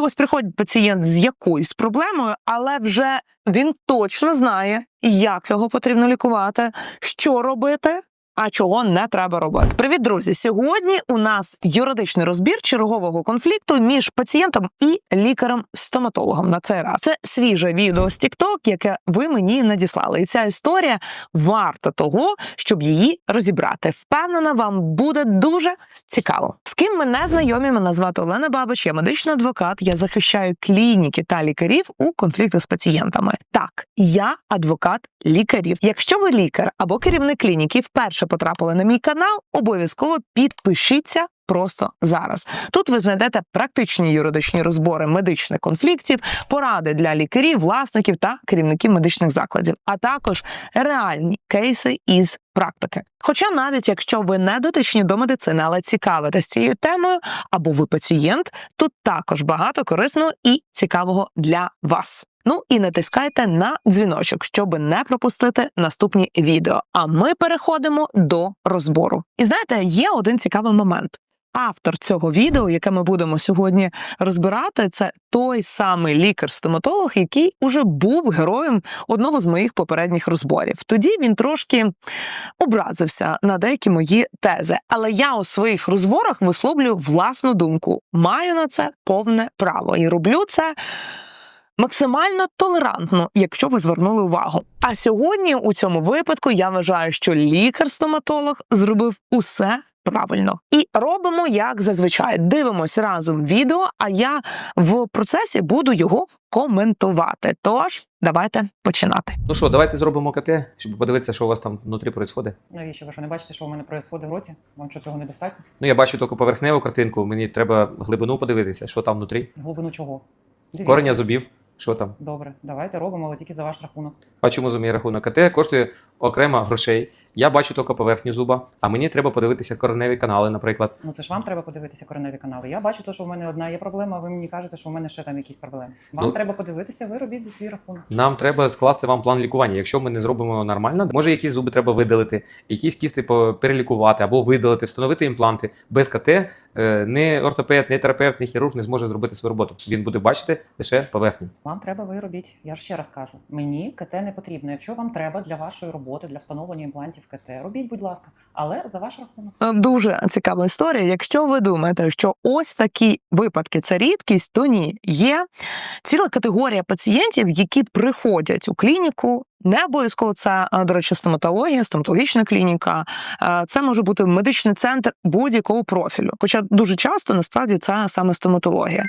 Ось приходить пацієнт з якоюсь проблемою, але вже він точно знає, як його потрібно лікувати, що робити. А чого не треба робити? Привіт, друзі! Сьогодні у нас юридичний розбір чергового конфлікту між пацієнтом і лікарем-стоматологом. На цей раз це свіже відео з TikTok, яке ви мені надіслали. І ця історія варта того, щоб її розібрати. Впевнена, вам буде дуже цікаво. З ким ми не знайомі, мене звати Олена Бабич, я медичний адвокат. Я захищаю клініки та лікарів у конфліктах з пацієнтами. Так, я адвокат лікарів. Якщо ви лікар або керівник клініки вперше потрапили на мій канал, обов'язково підпишіться. Просто зараз тут ви знайдете практичні юридичні розбори медичних конфліктів, поради для лікарів, власників та керівників медичних закладів, а також реальні кейси із практики. Хоча навіть якщо ви не дотичні до медицини, але цікавитесь цією темою, або ви пацієнт, тут також багато корисного і цікавого для вас. Ну і натискайте на дзвіночок, щоб не пропустити наступні відео. А ми переходимо до розбору. І знаєте, є один цікавий момент. Автор цього відео, яке ми будемо сьогодні розбирати, це той самий лікар-стоматолог, який уже був героєм одного з моїх попередніх розборів. Тоді він трошки образився на деякі мої тези. Але я у своїх розборах висловлюю власну думку. Маю на це повне право і роблю це. Максимально толерантно, якщо ви звернули увагу. А сьогодні у цьому випадку я вважаю, що лікар-стоматолог зробив усе правильно. І робимо як зазвичай. Дивимось разом відео, а я в процесі буду його коментувати. Тож давайте починати. Ну що, давайте зробимо КТ, щоб подивитися, що у вас там внутрі відбувається. Навіщо ви що не бачите, що у мене відбувається в роті? Вам що цього недостатньо? Ну я бачу тільки поверхневу картинку, мені треба глибину подивитися, що там внутрі. Глибину чого? Дивіться. Корення зубів, що там. Добре, давайте робимо, але тільки за ваш рахунок. А чому за мій рахунок? КТ коштує окремо грошей. Я бачу тільки поверхню зуба, а мені треба подивитися кореневі канали, наприклад. Ну це ж вам треба подивитися кореневі канали. Я бачу, то, що в мене одна є проблема, а ви мені кажете, що в мене ще там якісь проблеми. Вам Ну- треба подивитися, ви робіть за свій рахунок. Нам треба скласти вам план лікування. Якщо ми не зробимо нормально, може якісь зуби треба видалити, якісь кісти по- перелікувати або видалити, встановити імпланти. Без КТ е, не ортопед, не терапевт, не хірург не зможе зробити свою роботу. Він буде бачити лише поверхню. Вам треба, ви. Я ж ще раз кажу. Мені КТ не потрібно. Якщо вам треба для вашої роботи, для встановлення імплантів КТ, робіть, будь ласка, але за ваш рахунок. Е, Дуже цікава історія. Якщо ви думаєте, що ось такі випадки це рідкість, то ні. Є ціла категорія пацієнтів, які приходять у клініку. Не обов'язково це, е, до речі, стоматологія, стоматологічна клініка. Е, Це може бути медичний центр будь-якого профілю. Хоча дуже часто насправді це саме стоматологія.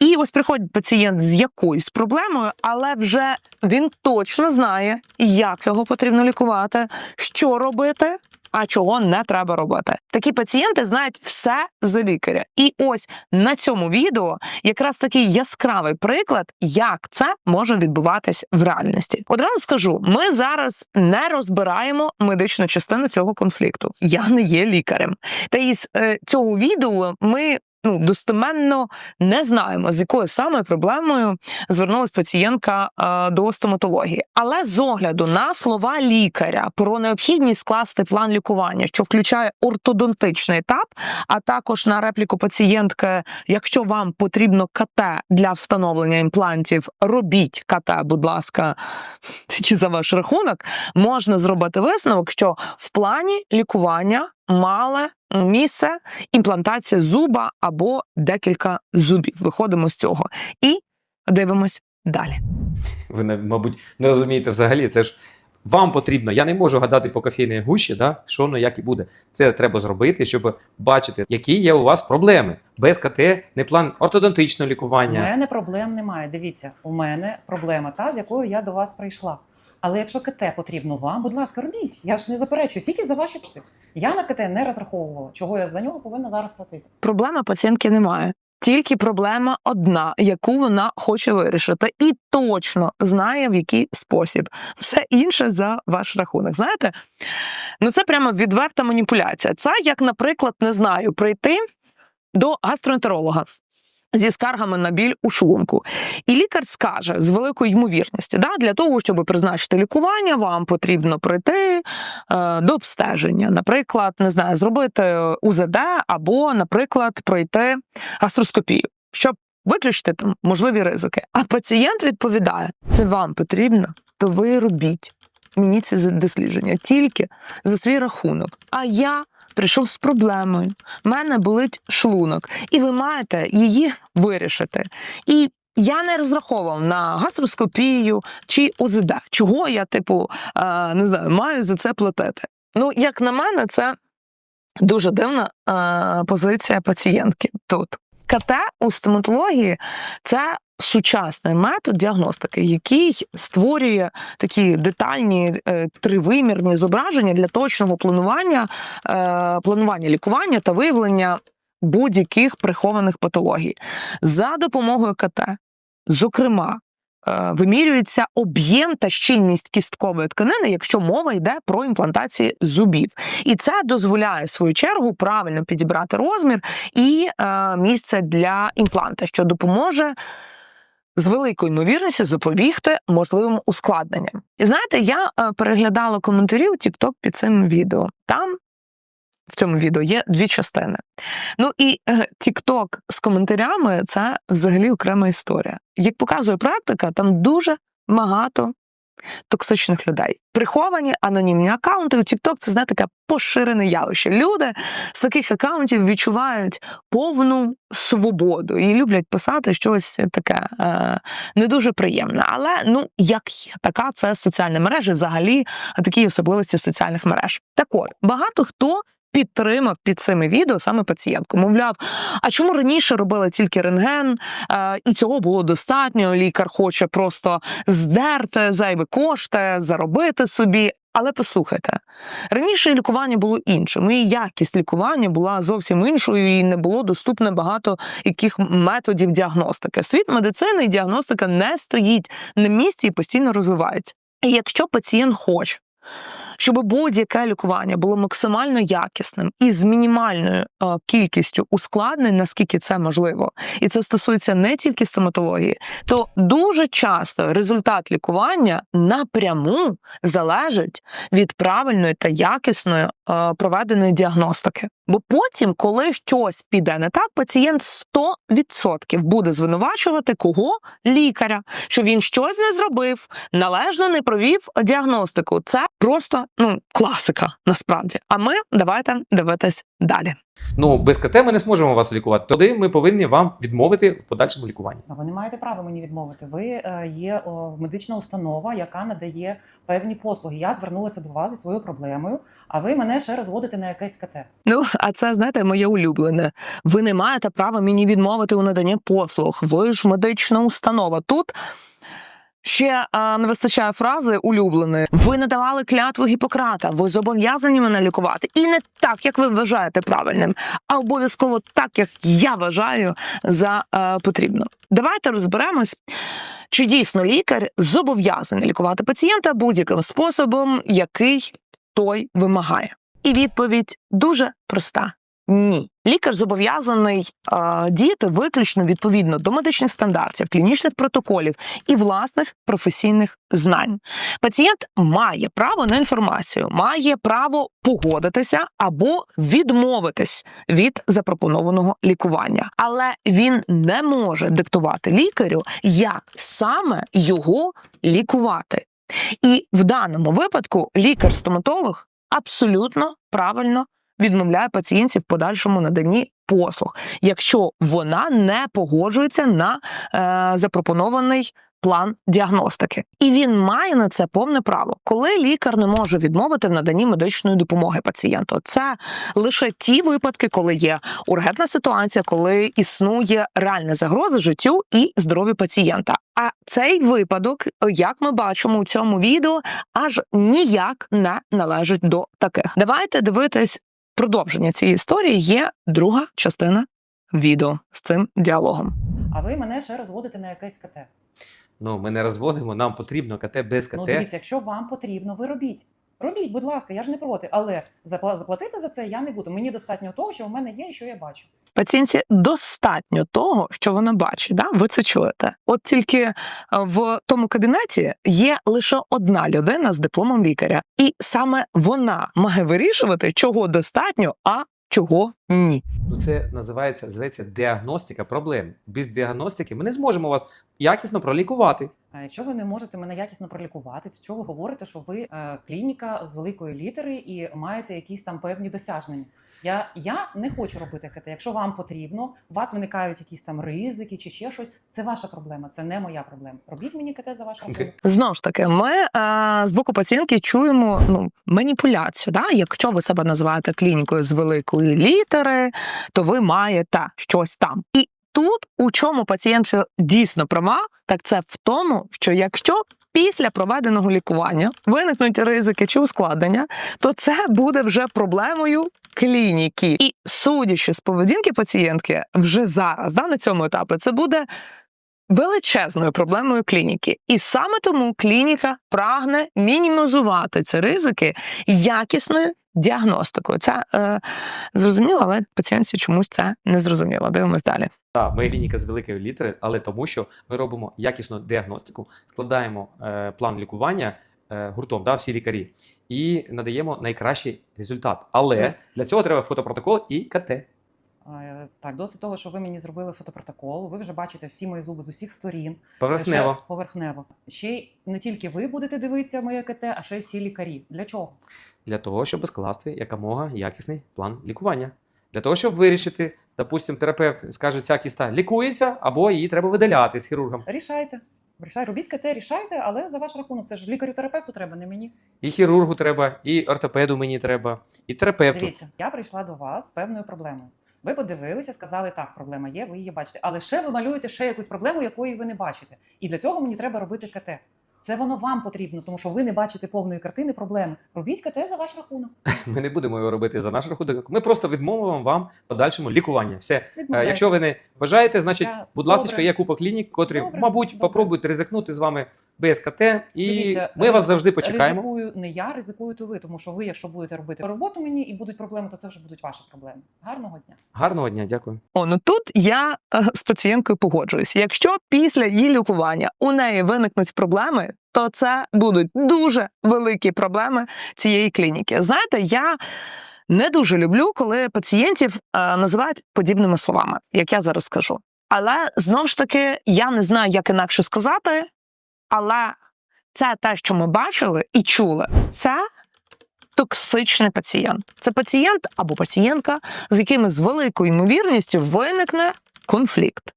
І ось приходить пацієнт з якоюсь проблемою, але вже він точно знає, як його потрібно лікувати, що робити, а чого не треба робити. Такі пацієнти знають все за лікаря. І ось на цьому відео якраз такий яскравий приклад, як це може відбуватись в реальності. Одразу скажу: ми зараз не розбираємо медичну частину цього конфлікту. Я не є лікарем. Та із е, цього відео ми. Ну, достеменно не знаємо, з якою саме проблемою звернулася пацієнтка е, до стоматології. Але з огляду на слова лікаря про необхідність скласти план лікування, що включає ортодонтичний етап, а також на репліку пацієнтки, якщо вам потрібно КТ для встановлення імплантів, робіть КТ, будь ласка, тільки за ваш рахунок, можна зробити висновок, що в плані лікування мали місце імплантація зуба або декілька зубів. Виходимо з цього і дивимось далі. Ви, не- мабуть, не розумієте взагалі. Це ж вам потрібно. Я не можу гадати по кофейній гущі, да, що воно як і буде. Це треба зробити, щоб бачити, які є у вас проблеми. Без КТ не план ортодонтичного У лікування. мене проблем немає. Дивіться, у мене проблема та, з якою я до вас прийшла. Але якщо КТ потрібно вам, будь ласка, робіть. Я ж не заперечую, тільки за ваші кошти. Я на КТ не розраховувала, чого я за нього повинна зараз платити. Проблеми пацієнтки немає. Тільки проблема одна, яку вона хоче вирішити, і точно знає в який спосіб. Все інше за ваш рахунок. Знаєте, ну це прямо відверта маніпуляція. Це як, наприклад, не знаю, прийти до гастроентеролога. Зі скаргами на біль у шлунку, і лікар скаже з великою ймовірністю, да, для того, щоб призначити лікування, вам потрібно прийти е, до обстеження, наприклад, не знаю, зробити УЗД або, наприклад, пройти гастроскопію, щоб виключити там можливі ризики. А пацієнт відповідає: це вам потрібно, то ви робіть. Мені ці дослідження тільки за свій рахунок. А я прийшов з проблемою. в мене болить шлунок, і ви маєте її вирішити. І я не розраховував на гастроскопію чи ОЗД. Чого я, типу, е, не знаю, маю за це платити. Ну, як на мене, це дуже дивна е, позиція пацієнтки тут. КТ у стоматології це сучасний метод діагностики, який створює такі детальні е, тривимірні зображення для точного планування, е, планування лікування та виявлення будь-яких прихованих патологій за допомогою КТ. Зокрема, е, вимірюється об'єм та щільність кісткової тканини, якщо мова йде про імплантацію зубів. І це дозволяє в свою чергу правильно підібрати розмір і місце для імпланта, що допоможе. З великою ймовірністю запобігти можливим ускладненням. І знаєте, я е, переглядала коментарі у TikTok під цим відео. Там в цьому відео є дві частини. Ну і е, TikTok з коментарями це взагалі окрема історія. Як показує практика, там дуже багато токсичних людей. Приховані анонімні акаунти у TikTok – це знаєте, таке поширене явище. Люди з таких акаунтів відчувають повну свободу і люблять писати щось таке е, не дуже приємне. Але ну як є, така це соціальні мережі, взагалі такі особливості соціальних мереж. Так от багато хто. Підтримав під цими відео саме пацієнтку. Мовляв, а чому раніше робили тільки рентген, е, і цього було достатньо. Лікар хоче просто здерти зайві кошти, заробити собі. Але послухайте, раніше лікування було іншим, і якість лікування була зовсім іншою, і не було доступно багато яких методів діагностики. Світ медицини і діагностика не стоїть на місці і постійно розвивається. І якщо пацієнт хоче, щоб будь-яке лікування було максимально якісним і з мінімальною е, кількістю ускладнень, наскільки це можливо, і це стосується не тільки стоматології, то дуже часто результат лікування напряму залежить від правильної та якісної е, проведеної діагностики. Бо потім, коли щось піде не так, пацієнт 100% буде звинувачувати кого лікаря, що він щось не зробив, належно не провів діагностику. Це просто ну класика насправді. А ми давайте дивитись далі. Ну, без КТ ми не зможемо вас лікувати. Тоді ми повинні вам відмовити в подальшому лікуванні. Ви не маєте права мені відмовити. Ви е, є медична установа, яка надає певні послуги. Я звернулася до вас зі своєю проблемою, а ви мене ще розводите на якесь КТ. Ну, а це знаєте, моє улюблене. Ви не маєте права мені відмовити у наданні послуг. Ви ж медична установа. Тут ще а, не вистачає фрази улюбленої. Ви не давали клятву Гіппократа. Ви зобов'язані мене лікувати. І не так, як ви вважаєте правильним, а обов'язково так, як я вважаю за е, потрібно. Давайте розберемось. Чи дійсно лікар зобов'язаний лікувати пацієнта будь-яким способом, який той вимагає? І відповідь дуже проста: ні. Лікар зобов'язаний е, діяти виключно відповідно до медичних стандартів, клінічних протоколів і власних професійних знань. Пацієнт має право на інформацію, має право погодитися або відмовитись від запропонованого лікування, але він не може диктувати лікарю, як саме його лікувати. І в даному випадку лікар-стоматолог абсолютно правильно відмовляє пацієнтів в подальшому наданні послуг, якщо вона не погоджується на е, запропонований. План діагностики, і він має на це повне право, коли лікар не може відмовити в наданні медичної допомоги пацієнту. Це лише ті випадки, коли є ургентна ситуація, коли існує реальна загроза життю і здоров'ю пацієнта. А цей випадок, як ми бачимо у цьому відео, аж ніяк не належить до таких. Давайте дивитись продовження цієї історії. Є друга частина відео з цим діалогом. А ви мене ще розводите на якесь КТ. Ну, ми не розводимо, нам потрібно КТ без КТ. Ну дивіться, якщо вам потрібно, ви робіть. Робіть, будь ласка, я ж не проти, але запла- заплатити за це я не буду. Мені достатньо того, що в мене є і що я бачу. Пацієнтці достатньо того, що вона бачить. Да? Ви це чуєте. От тільки е, в тому кабінеті є лише одна людина з дипломом лікаря, і саме вона має вирішувати, чого достатньо, а чого ні. Ну, це називається зветься діагностика проблем. Без діагностики ми не зможемо вас якісно пролікувати. А якщо ви не можете мене якісно пролікувати, то чого ви говорите, що ви е, клініка з великої літери і маєте якісь там певні досягнення? Я, я не хочу робити КТ. Якщо вам потрібно, у вас виникають якісь там ризики чи ще щось. Це ваша проблема, це не моя проблема. Робіть мені КТ за ваш рахунок. Знову ж таки, ми е, з боку пацієнтки чуємо ну, маніпуляцію. Да? Якщо ви себе називаєте клінікою з великої літери, то ви маєте щось там. І тут у чому пацієнтка дійсно права, так це в тому, що якщо після проведеного лікування виникнуть ризики чи ускладнення, то це буде вже проблемою клініки. І судячи з поведінки пацієнтки, вже зараз, да, на цьому етапі, це буде величезною проблемою клініки. І саме тому клініка прагне мінімізувати ці ризики якісною діагностикою. Це е, зрозуміло, але пацієнтці чомусь це не зрозуміло. Дивимось далі. Так, ми клініка з великої літери, але тому, що ми робимо якісну діагностику, складаємо е, план лікування е, гуртом, да, всі лікарі, і надаємо найкращий результат. Але yes. для цього треба фотопротокол і КТ. Е, Так, досить того, що ви мені зробили фотопротокол. Ви вже бачите всі мої зуби з усіх сторін. Поверхнево. Ще поверхнево. Ще й не тільки ви будете дивитися моє КТ, а ще й всі лікарі. Для чого? Для того, щоб скласти якомога якісний план лікування. Для того, щоб вирішити, допустим, терапевт скаже, ця кіста лікується, або її треба видаляти з хірургом. Рішайте. Рішай, робіть КТ, рішайте, але за ваш рахунок. Це ж лікарю-терапевту треба, не мені. І хірургу треба, і ортопеду мені треба, і терапевту. Дивіться, я прийшла до вас з певною проблемою. Ви подивилися, сказали, так, проблема є, ви її бачите. Але ще ви малюєте ще якусь проблему, якої ви не бачите. І для цього мені треба робити КТ. Це воно вам потрібно, тому що ви не бачите повної картини проблеми. Робіть КТ за ваш рахунок. Ми не будемо його робити за наш рахунок. Ми просто відмовимо вам подальшому лікування. Все. Е, Відмовляйте. Якщо ви не бажаєте, значить, Я- будь ласка, Добре. є купа клінік, котрі, Добре, мабуть, добре. попробують ризикнути з вами без КТ, і Дивіться, ми вас завжди почекаємо. Ризикую не я, ризикуєте ви, тому що ви, якщо будете робити роботу мені і будуть проблеми, то це вже будуть ваші проблеми. Гарного дня. Гарного дня, дякую. О, ну тут я е, з пацієнткою погоджуюсь. Якщо після її лікування у неї виникнуть проблеми, то це будуть дуже великі проблеми цієї клініки. Знаєте, я не дуже люблю, коли пацієнтів е, називають подібними словами, як я зараз скажу. Але знову ж таки, я не знаю, як інакше сказати, але це те, що ми бачили і чули, це токсичний пацієнт. Це пацієнт або пацієнтка, з якими з великою ймовірністю виникне конфлікт.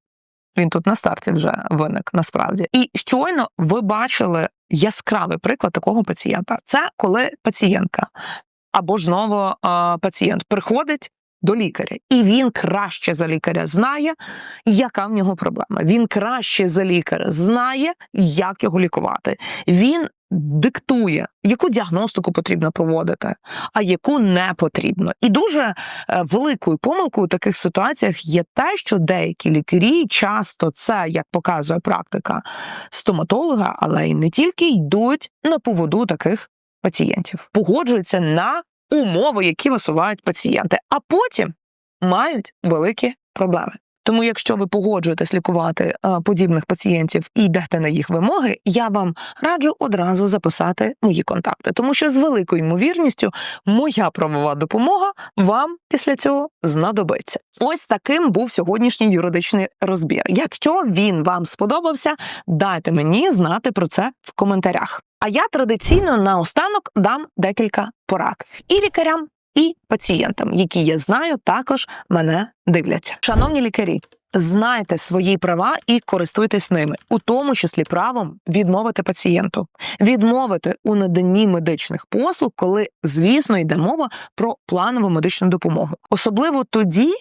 Він тут на старті вже виник насправді. І щойно ви бачили яскравий приклад такого пацієнта. Це коли пацієнтка або ж знову пацієнт приходить до лікаря, і він краще за лікаря знає, яка в нього проблема. Він краще за лікаря знає, як його лікувати. Він диктує, яку діагностику потрібно проводити, а яку не потрібно. І дуже е, великою помилкою у таких ситуаціях є те, що деякі лікарі часто це, як показує практика стоматолога, але й не тільки йдуть на поводу таких пацієнтів, погоджуються на умови, які висувають пацієнти, а потім мають великі проблеми. Тому, якщо ви погоджуєтесь лікувати е, подібних пацієнтів і йдете на їх вимоги, я вам раджу одразу записати мої контакти, тому що з великою ймовірністю моя правова допомога вам після цього знадобиться. Ось таким був сьогоднішній юридичний розбір. Якщо він вам сподобався, дайте мені знати про це в коментарях. А я традиційно наостанок дам декілька порад і лікарям, і пацієнтам, які я знаю, також мене дивляться. Шановні лікарі, знайте свої права і користуйтесь ними, у тому числі правом відмовити пацієнту, відмовити у наданні медичних послуг, коли, звісно, йде мова про планову медичну допомогу, особливо тоді,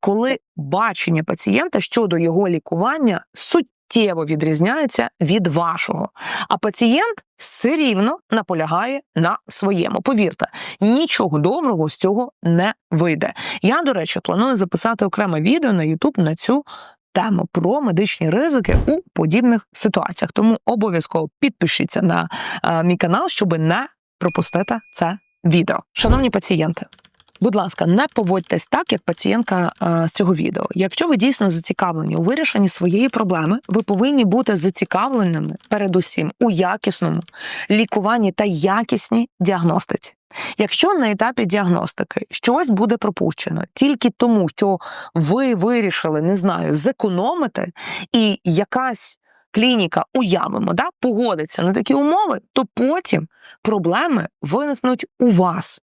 коли бачення пацієнта щодо його лікування суттєво відрізняється від вашого. А пацієнт все рівно наполягає на своєму. Повірте, нічого доброго з цього не вийде. Я, до речі, планую записати окреме відео на YouTube на цю тему про медичні ризики у подібних ситуаціях. Тому обов'язково підпишіться на е, мій канал, щоб не пропустити це відео. Шановні пацієнти, Будь ласка, не поводьтесь так, як пацієнтка е, з цього відео. Якщо ви дійсно зацікавлені у вирішенні своєї проблеми, ви повинні бути зацікавленими передусім у якісному лікуванні та якісній діагностиці. Якщо на етапі діагностики щось буде пропущено тільки тому, що ви вирішили, не знаю, зекономити, і якась клініка, уявимо, да, погодиться на такі умови, то потім проблеми виникнуть у вас.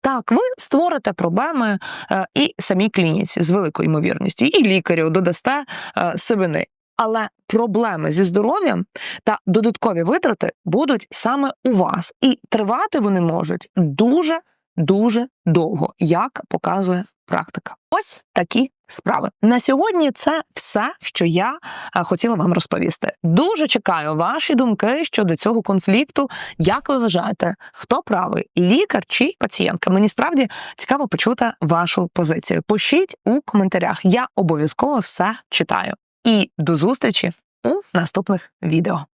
Так, ви створите проблеми е, і самій клініці з великою ймовірністю, і лікарю додасте е, сивини. Але проблеми зі здоров'ям та додаткові витрати будуть саме у вас, і тривати вони можуть дуже дуже довго, як показує практика. Ось такі справи. На сьогодні це все, що я е, хотіла вам розповісти. Дуже чекаю ваші думки щодо цього конфлікту. Як ви вважаєте, хто правий, лікар чи пацієнтка? Мені справді цікаво почути вашу позицію. Пишіть у коментарях. Я обов'язково все читаю. І до зустрічі у наступних відео.